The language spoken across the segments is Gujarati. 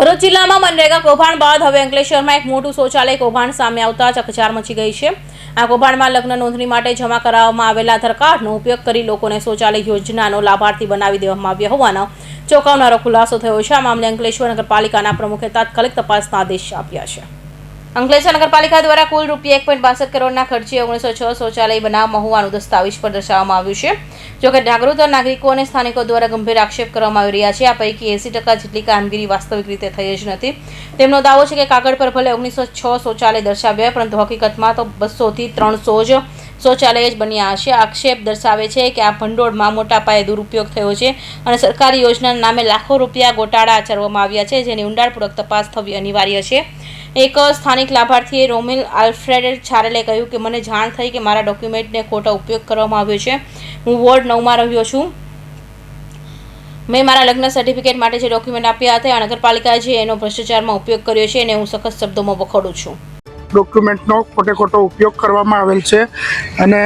ભરૂચ જિલ્લામાં મનરેગા કૌભાંડ બાદ હવે અંકલેશ્વરમાં એક મોટું શૌચાલય કૌભાંડ સામે આવતા ચકચાર મચી ગઈ છે. આ કૌભાંડમાં લગ્ન નોંધણી માટે જમા કરાવવામાં આવેલા આધાર ઉપયોગ કરી લોકોને શૌચાલય યોજનાનો લાભાર્થી બનાવી દેવામાં આવ્યા હોવાનો ચોંકાવનારો ખુલાસો થયો છે. આ મામલે અંકલેશ્વર નગરપાલિકાના પ્રમુખે તાત્કાલિક તપાસના આદેશ આપ્યા છે. અંકલેશ્વર નગરપાલિકા દ્વારા કુલ રૂપિયા એક પોઈન્ટ બાસઠ કરોડના ખર્ચે ઓગણીસો છ શૌચાલય બનાવવામાં હોવાનું દસ્તાવેજ પર દર્શાવવામાં આવ્યું છે. જોકે જાગૃત નાગરિકો અને સ્થાનિકો દ્વારા ગંભીર આક્ષેપ કરવામાં આવી રહ્યા છે. આ પૈકી એસી ટકા જેટલી કામગીરી વાસ્તવિક રીતે થઈ જ નથી. તેમનો દાવો છે કે કાગળ પર ભલે ઓગણીસો છ શૌચાલય દર્શાવ્યા, પરંતુ હકીકતમાં તો બસોથી ત્રણસો જ શૌચાલય જ બન્યા હશે આક્ષેપ દર્શાવે છે કે આ ભંડોળમાં મોટા પાયે દુરુપયોગ થયો છે અને સરકારી યોજનાના નામે લાખો રૂપિયા ગોટાળા આચરવામાં આવ્યા છે, જેની ઊંડાણપૂર્વક તપાસ થવી અનિવાર્ય છે. એક સ્થાનિક લાભાર્થીએ રોમિલ આલ્ફ્રેડ છારેલે કહ્યું કે, મને જાણ થઈ કે મારા ડોક્યુમેન્ટને ખોટો ઉપયોગ કરવામાં આવ્યો છે. હું વોર્ડ નવમાં રહ્યો છું. મેં મારા લગ્ન સર્ટિફિકેટ માટે જે ડોક્યુમેન્ટ આપ્યા હતા આ નગરપાલિકાએ જે એનો ભ્રષ્ટાચારમાં ઉપયોગ કર્યો છે એને હું સખત શબ્દોમાં વખોડું છું. ડોક્યુમેન્ટનો ખોટે ખોટો ઉપયોગ કરવામાં આવેલ છે અને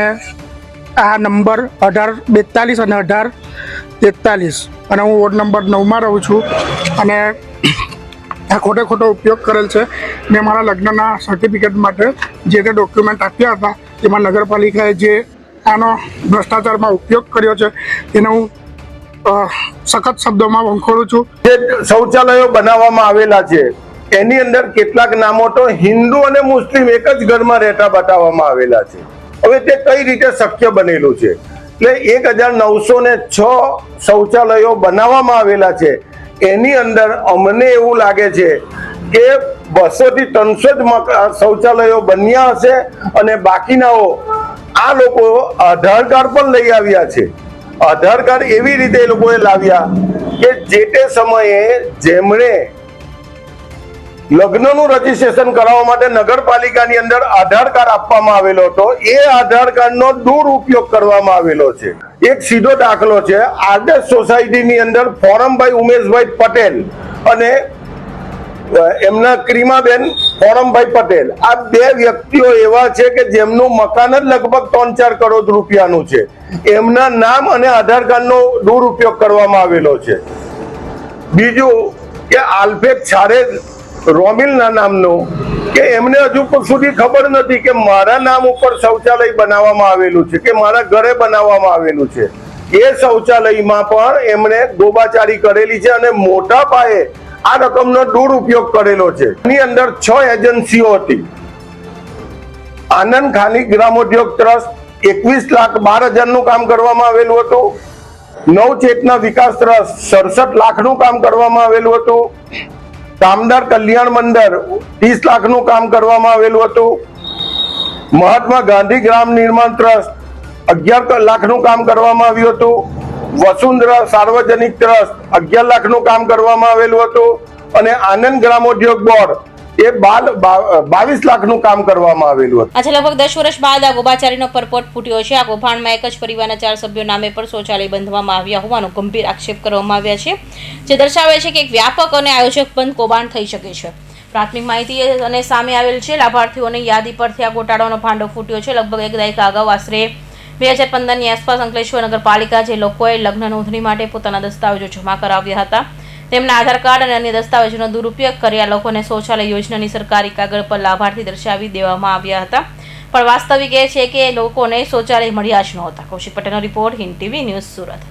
આ નંબર અઢાર બેતાલીસ અને અઢાર તેતાલીસ અને હું વોર્ડ નંબર નવમાં રહું છું અને આ ખોટે ખોટો ઉપયોગ કરેલ છે. મેં મારા લગ્નના સર્ટિફિકેટ માટે જે તે ડોક્યુમેન્ટ આપ્યા હતા તેમાં નગરપાલિકાએ જે આનો ભ્રષ્ટાચારમાં ઉપયોગ કર્યો છે તેને હું સખત શબ્દોમાં વંખોડું છું. જે શૌચાલયો બનાવવામાં આવેલા છે, એની અંદર કેટલાક નામો તો હિન્દુ અને મુસ્લિમ એક જ ઘરમાં રહેતા બતાવવામાં આવેલા છે. હવે તે કઈ રીતે શક્ય બનેલું છે? એટલે એક હજાર નવસો ને છ શૌચાલયો બનાવવામાં આવેલા છે. એની અંદર અમને એવું લાગે છે કે બસો થી ત્રણસો જ શૌચાલયો બન્યા હશે અને બાકીનાઓ આ લોકો આધાર કાર્ડ પણ લઈ આવ્યા છે. આધાર કાર્ડ એવી રીતે એ લોકોએ લાવ્યા કે જે તે સમયે જેમણે લગ્નનું રજીસ્ટ્રેશન કરાવવા માટે નગરપાલિકાની અંદર આધાર કાર્ડ આપવામાં આવેલો હતો, એ આધાર કાર્ડનો દુરુપયોગ કરવામાં આવેલો છે. એક સીધો દાખલો છે. આદર્શ સોસાયટીની અંદર ફોરમભાઈ ઉમેશભાઈ પટેલ અને એમના ક્રીમાબેન ફોરમભાઈ પટેલ. આ બે વ્યક્તિઓ એવા છે કે જેમનું મકાન જ લગભગ ત્રણ ચાર કરોડ રૂપિયાનું છે. એમના નામ અને આધાર કાર્ડનો દુરુપયોગ કરવામાં આવેલો છે. બીજું કે આલ્ફેક છારે રોમિલના નામનું કે એમને હજુ સુધી ખબર નથી કે મારા નામ ઉપર શૌચાલય બનાવવામાં આવેલું છે, કે મારા ઘરે બનાવવામાં આવેલું છે. એ શૌચાલયમાં પણ એમણે ગોબાચારી કરેલી છે અને મોટા પાયે આ રકમનો દુરુપયોગ કરેલો છે. એની અંદર છ એજન્સીઓ હતી. આનંદ ખાની ગ્રામોદ્યોગ ટ્રસ્ટ એકવીસ લાખ બાર હજારનું કામ કરવામાં આવેલું હતું. નવ ચેતના વિકાસ ટ્રસ્ટ સડસઠ લાખનું કામ કરવામાં આવેલું હતું. કામદાર કલ્યાણ મંડળ ત્રીસ લાખનું કામ કરવામાં આવેલું હતું. મહાત્મા ગાંધી ગ્રામ નિર્માણ ટ્રસ્ટ અગિયાર લાખનું કામ કરવામાં આવ્યું હતું. વસુંધરા સાર્વજનિક ટ્રસ્ટ અગિયાર લાખનું કામ કરવામાં આવેલું હતું. અને આનંદ ગ્રામોદ્યોગ બોર્ડ એ બાલ બાવીસ લાખનું કામ કરવામાં આવેલું હતું. આજે લગભગ દસ વર્ષ બાદ આ ગોબાચારીનો પરપોટ ફૂટ્યો છે. આ કૌભાંડમાં એક જ પરિવારના ચાર સભ્યો નામે પર શૌચાલય બંધવામાં આવ્યા હોવાનો ગંભીર આક્ષેપ કરવામાં આવ્યા છે, જે દર્શાવે છે કે એક વ્યાપક અને આયોજકબંધ કૌભાંડ થઈ શકે છે. પ્રાથમિક માહિતી અને સામે આવેલ છે, લાભાર્થીઓની યાદી પરથી આ ગોટાળાનો ભાંડો ફૂટ્યો છે. લગભગ એક દાયકા અગાઉ આશરે બે હજાર પંદરની આસપાસ અંકલેશ્વર નગરપાલિકા જે લોકોએ લગ્ન નોંધણી માટે પોતાના દસ્તાવેજો જમા કરાવ્યા હતા તેમના આધાર કાર્ડ અને અન્ય દસ્તાવેજોનો દુરુપયોગ કરી આ લોકોને શૌચાલય યોજનાની સરકારી કાગળ પર લાભાર્થી દર્શાવી દેવામાં આવ્યા હતા. પણ વાસ્તવિક એ છે કે લોકોને શૌચાલય મળ્યા જ નહોતા. કૌશિક પટેલનો report Hind TV news Surat.